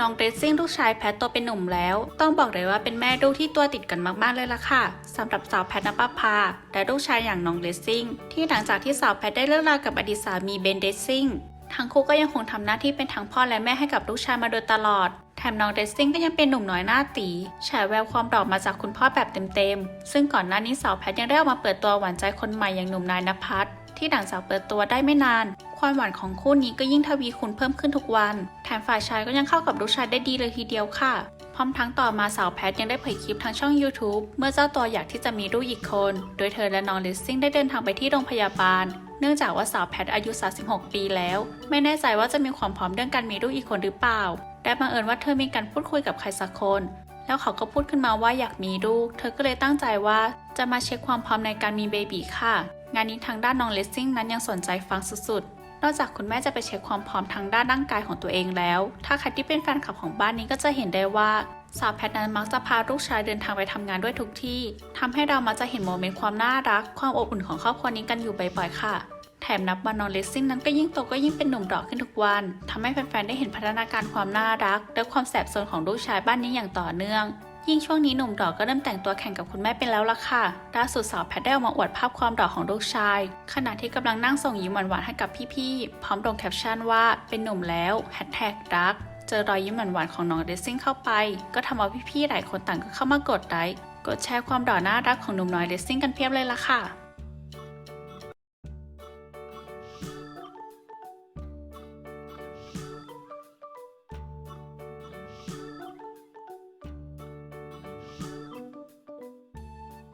น้องเดซซิ่งลูกชายแพทโตเป็นหนุ่มแล้ว ต้องบอกเลยว่าเป็นแม่ลูกที่ตัวติดกันมากๆเลยล่ะค่ะสำหรับสาวแพทนปภาและลูกชายอย่างน้องเดซซิ่งที่หลังจากที่สาวแพทได้เลิกรากับอดีตสามีเบนเดซซิ่งทั้งคู่ก็ยังคงทำหน้าที่เป็นทั้งพ่อและแม่ให้กับลูกชายมาโดยตลอด แถมน้องเดซซิ่งก็ยังเป็นหนุ่มน้อยหน้าตีฉายแววความดอกมาจากคุณพ่อแบบเต็มๆ ซึ่งก่อนหน้านี้สาวแพทยังได้ออกมาเปิดตัวหวานใจคนใหม่อย่างหนุ่มนายนภัสที่หลังจากเปิดตัวได้ไม่นาน ความหวานของคู่นี้ก็ยิ่งทวีคูณเพิ่มขึ้นทุกวัน แถมฝ่ายชายก็ยังเข้ากับลูกชายได้ดีเลยทีเดียวค่ะ พร้อมทั้งต่อมาสาวแพทยังได้เผยคลิปทางช่อง YouTube เมื่อเจ้าตัวอยากที่จะมีลูกอีกคน โดยเธอและน้องลิซซิ่งได้เดินทางไปที่โรงพยาบาล เนื่องจากว่าสาวแพทอายุ 36 ปีแล้ว ไม่แน่ใจว่าจะมีความพร้อมเรื่องการมีลูกอีกคนหรือเปล่า แต่บังเอิญว่าเธอมีการพูดคุยกับใครสักคนแล้วเขาก็พูดขึ้นมาว่าอยากมีลูก เธอก็เลยตั้งใจว่าจะมาเช็คความพร้อมในการมีเบบีค่ะ งานนี้ทางด้านน้องเลสซิ่งนั้นยังสนใจฟังสุดๆ นอกจากคุณแม่จะไปเช็คความพร้อมทางด้านร่างกายของตัวเองแล้ว ถ้าใครที่เป็นแฟนคลับของบ้านนี้ก็จะเห็นได้ว่าสาวแพทนั้นมักจะพาลูกชายเดินทางไปทำงานด้วยทุกที่ทำให้เรามักจะเห็นโมเมนต์ความน่ารัก ความอบอุ่นของครอบครัวนี้กันอยู่บ่อยๆค่ะ แถมนับวันนองเลสซิ่งนั้นก็ยิ่งโตก็ยิ่งเป็นหนุ่มดอกขึ้นทุกวันทำให้แฟนๆได้เห็นพัฒนาการความน่ารัก และความแสบซนของลูกชายบ้านนี้อย่างต่อเนื่อง ยิ่งช่วงนี้หนุ่มดอกก็เริ่มแต่งตัวแข่งกับคุณแม่เป็นแล้วล่ะค่ะล่าสุดสาวแพทได้ออกมาอวดภาพความดอกของลูกชาย ขณะที่กำลังนั่งส่งยิ้มหวานๆให้กับพี่ๆ พร้อมลงแคปชั่นว่าเป็นหนุ่มแล้วแฮชแท็กรัก เจอรอยยิ้มหวานๆของน้องเดซซิ่งเข้าไป ก็ทำเอาพี่ๆหลายคนต่างก็เข้ามากดไลค์ กดแชร์ความดอกน่ารักของหนุ่มน้อยเดซซิ่งกันเพียบเลยล่ะค่ะ